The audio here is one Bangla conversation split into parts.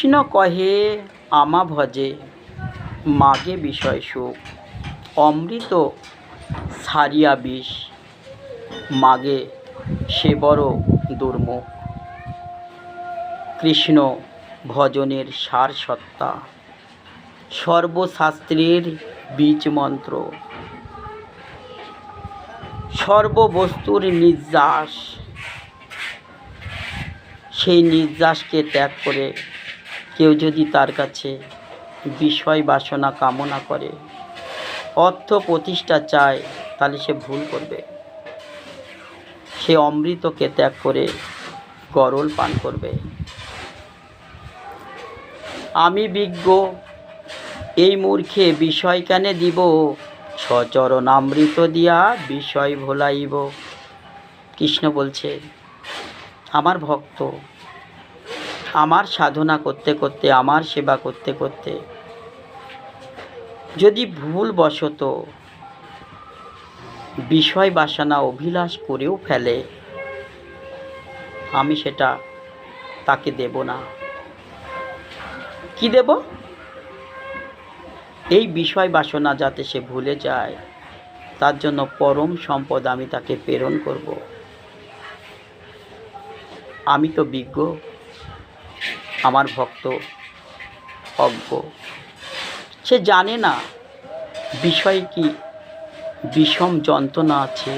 কৃষ্ণ কহে, আমা ভজে, মাগে বিষয় সুখ। অমৃত সারিয়া বিষ, মাগে সে বড় দুর্মুখ। কৃষ্ণ ভজনের সার সত্তা, সর্বশাস্ত্রের বীজ মন্ত্র। সর্ববস্তুর নির্যাস, সেই নির্যাসকে ত্যাগ করে কেউ যদি তার কাছে বিষয় বাসনা কামনা করে, অর্থ প্রতিষ্ঠা চায়, তাহলে সে ভুল করবে। সে অমৃতকে ত্যাগ করে গরল পান করবে। আমি বিজ্ঞ, এই মূর্খে বিষয় কেনে দিব? সচরণ অমৃত দিয়া বিষয় ভোলাইব। কৃষ্ণ বলছে, আমার ভক্ত আমার সাধনা করতে করতে, আমার সেবা করতে করতে। যদি ভুলবশত বিষয় বাসনা অভিলাষ করেও ফেলে, আমি সেটা তাকে দেব না। কি দেব? এই বিষয় বাসনা যাতে সে ভুলে যায়, তার জন্য পরম সম্পদ আমি তাকে প্রেরণ করব। আমি তো বিজ্ঞ। আমার ভক্ত অজ্ঞ সে জানে না বিষয়ে কি বিষম যন্ত্রণা আছে,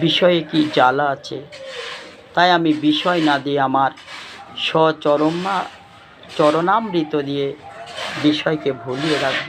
বিষয়ে কি জ্বালা আছে। তাই আমি বিষয় না দিয়ে আমার স্বচরমা, চরণামৃত দিয়ে বিষয়কে ভুলিয়ে রাখব।